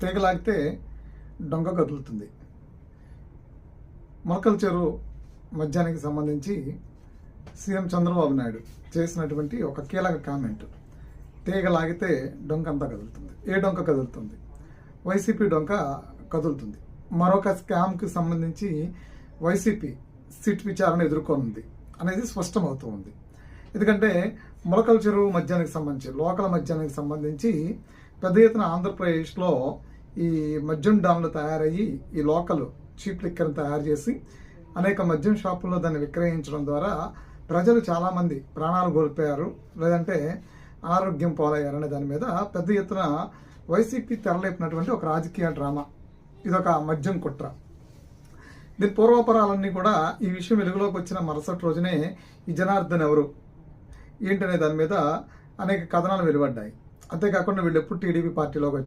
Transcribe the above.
తీగలాగితే డొంక కదులుతుంది. మొలకల చెరువు మధ్యానికి సంబంధించి సీఎం చంద్రబాబు నాయుడు చేసినటువంటి ఒక కీలక కామెంట్. తీగ లాగితే డొంక అంతా కదులుతుంది. ఏ డొంక కదులుతుంది? వైసీపీ డొంక కదులుతుంది. మరొక స్కామ్కి సంబంధించి వైసీపీ సిట్ విచారణ ఎదుర్కొంది అనేది స్పష్టమవుతూ ఉంది. ఎందుకంటే మొలకల చెరువు మధ్యానికి సంబంధించి లోకల్ మధ్యానికి సంబంధించి పెద్ద ఎత్తున ఆంధ్రప్రదేశ్లో ఈ మద్యం డామ్లు తయారయ్యి ఈ లోకల్ చీప్ లిక్కర్ని తయారు చేసి అనేక మద్యం షాపుల్లో దాన్ని విక్రయించడం ద్వారా ప్రజలు చాలామంది ప్రాణాలు కోల్పోయారు. లేదంటే అనారోగ్యం పాలయ్యారనే దాని మీద పెద్ద ఎత్తున వైసీపీ తెరలేపినటువంటి ఒక రాజకీయ డ్రామా. ఇదొక మద్యం కుట్ర. దీని పూర్వపరాలన్నీ కూడా ఈ విషయం వెలుగులోకి వచ్చిన మరుసటి రోజునే ఈ జనార్దన్ ఎవరు? ఏంటనే దాని మీద అనేక కథనాలు వెలువడ్డాయి. అంతేకాకుండా వీళ్ళు ఎప్పుడు టీడీపీ పార్టీలోకి